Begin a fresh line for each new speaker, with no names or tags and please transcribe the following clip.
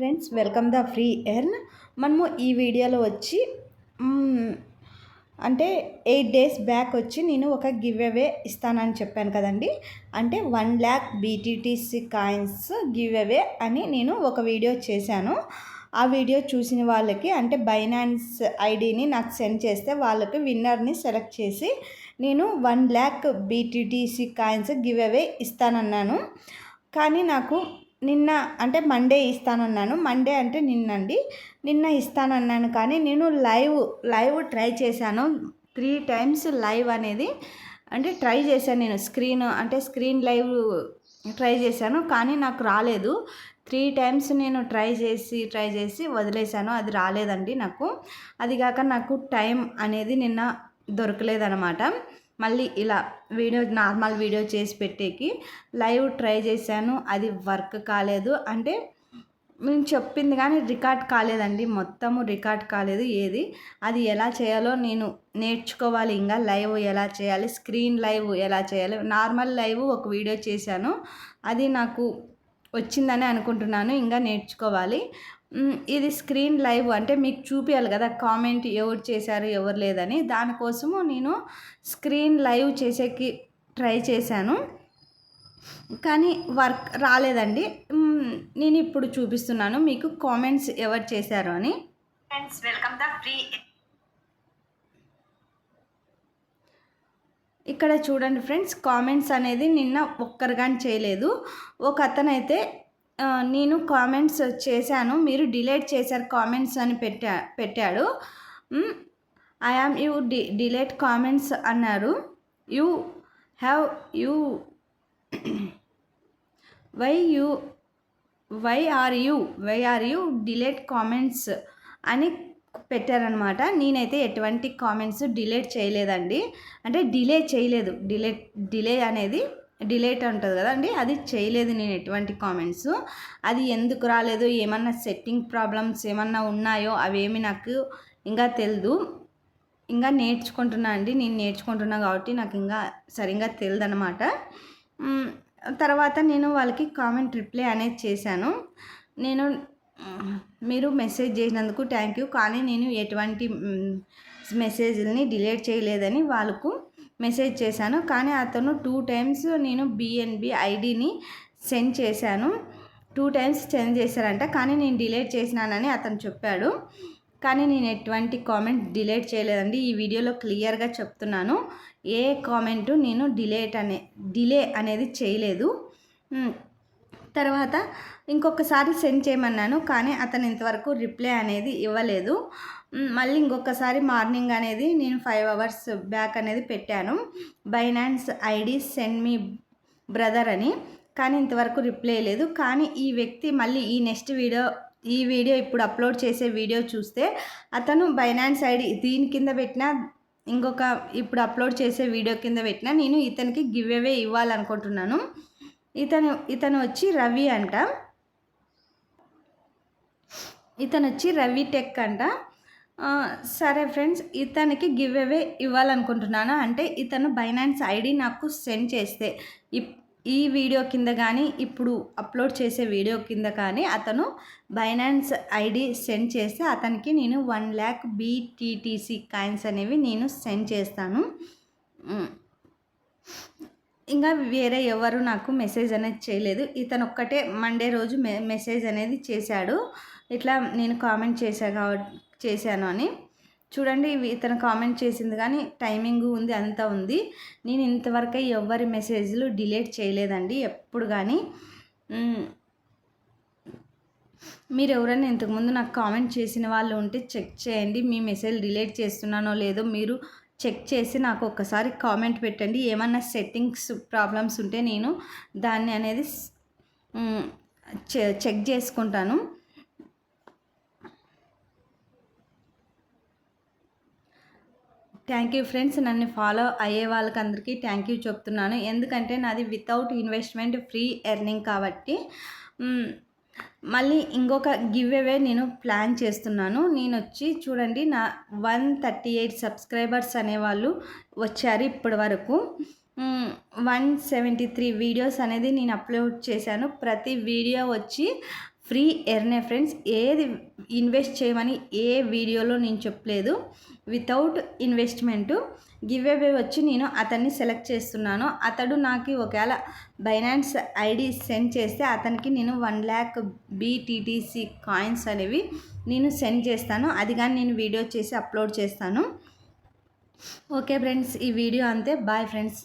Friends welcome the free earn. మనము ఈ వీడియోలో వచ్చి అంటే ఎయిట్ డేస్ బ్యాక్ వచ్చి నేను ఒక గివ్ అవే ఇస్తానని చెప్పాను కదండి. అంటే one lakh BTTC coins give away అని నేను ఒక వీడియో చేశాను. ఆ వీడియో చూసిన వాళ్ళకి అంటే బైనాన్స్ ఐడిని నాకు సెండ్ చేస్తే వాళ్ళకి విన్నర్ని సెలెక్ట్ చేసి నేను one lakh BTTC coins give away ఇస్తానన్నాను. కానీ నాకు నిన్న అంటే మండే ఇస్తానన్నాను. మండే అంటే నిన్నండి. నిన్న ఇస్తానన్నాను కానీ నేను లైవ్ లైవ్ ట్రై చేశాను. త్రీ టైమ్స్ లైవ్ అనేది అంటే ట్రై చేశాను నేను. స్క్రీన్ అంటే స్క్రీన్ లైవ్ ట్రై చేశాను కానీ నాకు రాలేదు. త్రీ టైమ్స్ నేను ట్రై చేసి ట్రై చేసి వదిలేశాను. అది రాలేదండి నాకు. అది కాక నాకు టైం అనేది నిన్న దొరకలేదనమాట మళ్ళీ ఇలా వీడియో నార్మల్ వీడియో చేసి పెట్టేకి లైవ్ ట్రై చేశాను. అది వర్క్ కాలేదు. అంటే నేను చెప్పింది కానీ రికార్డ్ కాలేదండి. మొత్తము రికార్డ్ కాలేదు ఏది. అది ఎలా చేయాలో నేను నేర్చుకోవాలి. ఇంకా లైవ్ ఎలా చేయాలి? స్క్రీన్ లైవ్ ఎలా చేయాలి? నార్మల్ లైవ్ ఒక వీడియో చేశాను. అది నాకు వచ్చిందని అనుకుంటున్నాను ఇంకా నేర్చుకోవాలి. ఇది స్క్రీన్ లైవ్ అంటే మీకు చూపించాలి కదా కామెంట్ ఎవరు చేశారు ఎవరు లేదని. దానికోసము నేను స్క్రీన్ లైవ్ చేసేకి ట్రై చేశాను. కానీ వర్క్ రాలేదండి. నేను ఇప్పుడు చూపిస్తున్నాను మీకు కామెంట్స్ ఎవరు చేశారు అని. ఫ్రెండ్స్ వెల్కమ్ ద ఫ్రీ ఇక్కడ చూడండి ఫ్రెండ్స్ కామెంట్స్ అనేది నిన్న ఒక్కరుగాని చేయలేదు. ఒక అతనైతే నేను కామెంట్స్ చేశాను మీరు డిలేట్ చేశారు కామెంట్స్ అని పెట్టా పెట్టాడు. I am you D delete comments అన్నారు. You have you why you why are you why are you delete comments అని పెట్టారనమాట. నేనైతే ఎటువంటి కామెంట్స్ డిలేట్ చేయలేదండి. అంటే డిలే చేయలేదు. డిలే డిలే అనేది డిలేట్ ఉంటుంది కదండి అది చేయలేదు నేను ఎటువంటి కామెంట్స్. అది ఎందుకు రాలేదు? ఏమన్నా సెట్టింగ్ ప్రాబ్లమ్స్ ఏమన్నా ఉన్నాయో? అవేమి నాకు ఇంకా తెలియదు ఇంకా నేర్చుకుంటున్నా అండి. నేను నేర్చుకుంటున్నా కాబట్టి నాకు ఇంకా సరిగ్గా తెలియదు అనమాట తర్వాత నేను వాళ్ళకి కామెంట్ రిప్లై అనేది చేశాను. నేను మీరు మెసేజ్ చేసినందుకు థ్యాంక్ యూ కానీ నేను ఎటువంటి మెసేజ్ని డిలీట్ చేయలేదని వాళ్ళకు మెసేజ్ చేశాను. కానీ అతను టూ టైమ్స్ నేను బిఎన్బి ఐడిని సెండ్ చేశాను. టూ టైమ్స్ సెండ్ చేశారంట. కానీ నేను డిలీట్ చేసినానని అతను చెప్పాడు. కానీ నేను ఎటువంటి కామెంట్ డిలీట్ చేయలేదండి. ఈ వీడియోలో క్లియర్గా చెప్తున్నాను. ఏ కామెంటు నేను డిలేట్ అనే డిలే అనేది చేయలేదు. తర్వాత ఇంకొకసారి సెండ్ చేయమన్నాను కానీ అతను ఇంతవరకు రిప్లై అనేది ఇవ్వలేదు. మళ్ళీ ఇంకొకసారి మార్నింగ్ అనేది నేను ఫైవ్ అవర్స్ బ్యాక్ అనేది పెట్టాను. Binance ID send me brother అని కానీ ఇంతవరకు రిప్లై లేదు. కానీ ఈ వ్యక్తి మళ్ళీ ఈ నెక్స్ట్ వీడియో ఈ వీడియో ఇప్పుడు అప్లోడ్ చేసే వీడియో చూస్తే అతను బైనాన్స్ ఐడి దీని కింద పెట్టిన ఇంకొక ఇప్పుడు అప్లోడ్ చేసే వీడియో కింద పెట్టిన నేను ఇతనికి గివ్ అవే ఇవ్వాలనుకుంటున్నాను. ఇతను ఇతను వచ్చి రవి అంట. ఇతను వచ్చి రవి టెక్ అంట. సరే ఫ్రెండ్స్ ఇతనికి గివ్ అవే ఇవ్వాలనుకుంటున్నాను. అంటే ఇతను బైనాన్స్ ఐడి నాకు సెండ్ చేస్తే ఇప్- ఈ వీడియో కింద కానీ ఇప్పుడు అప్లోడ్ చేసే వీడియో కింద కానీ అతను బైనాన్స్ ఐడి సెండ్ చేస్తే అతనికి నేను వన్ ల్యాక్ బీటీటీసీ కాయిన్స్ అనేవి నేను సెండ్ చేస్తాను. ఇంకా వేరే ఎవరు నాకు మెసేజ్ అనేది చేయలేదు. ఇతను ఒక్కటే మండే రోజు మె మెసేజ్ అనేది చేశాడు. ఇట్లా నేను కామెంట్ చేశా కాబట్టి చేశాను అని. చూడండి ఇతను కామెంట్ చేసింది కానీ టైమింగ్ ఉంది అంతా ఉంది. నేను ఇంతవరకు ఎవరి మెసేజ్లు డిలీట్ చేయలేదండి ఎప్పుడు కానీ మీరు ఎవరైనా ఇంతకుముందు నాకు కామెంట్ చేసిన వాళ్ళు ఉంటే చెక్ చేయండి. మీ మెసేజ్ డిలీట్ చేస్తున్నానో లేదో మీరు చెక్ చేసి నాకు ఒక్కసారి కామెంట్ పెట్టండి. ఏమన్నా సెట్టింగ్స్ ప్రాబ్లమ్స్ ఉంటే నేను దాన్ని అనేది చె- చెక్ చేసుకుంటాను. Thank you friends. నన్ను ఫాలో అయ్యే వాళ్ళకి అందరికీ థ్యాంక్ యూ చెప్తున్నాను. ఎందుకంటే నాది వితౌట్ ఇన్వెస్ట్మెంట్ ఫ్రీ ఎర్నింగ్ కాబట్టి మళ్ళీ ఇంకొక గివ్ అవే నేను ప్లాన్ చేస్తున్నాను. నేను వచ్చి చూడండి నా వన్ థర్టీ ఎయిట్ సబ్స్క్రైబర్స్ అనేవాళ్ళు వచ్చారు ఇప్పటి వరకు. వన్ సెవెంటీ త్రీ వీడియోస్ అనేది నేను అప్లోడ్ చేశాను. ప్రతి వీడియో వచ్చి ఫ్రీ ఎర్నే ఫ్రెండ్స్ ఏది ఇన్వెస్ట్ చేయమని ఏ వీడియోలో నేను చెప్పలేదు. వితౌట్ ఇన్వెస్ట్మెంటు గివ్ అవే వచ్చి నేను అతన్ని సెలెక్ట్ చేస్తున్నాను. అతడు నాకు ఒకవేళ బైనాన్స్ ఐడి సెండ్ చేస్తే అతనికి నేను వన్ ల్యాక్ బీటీటీసీ కాయిన్స్ అనేవి నేను సెండ్ చేస్తాను. అది కానీ నేను వీడియో చేసి అప్లోడ్ చేస్తాను. ఓకే ఫ్రెండ్స్ ఈ వీడియో అంతే. Bye friends.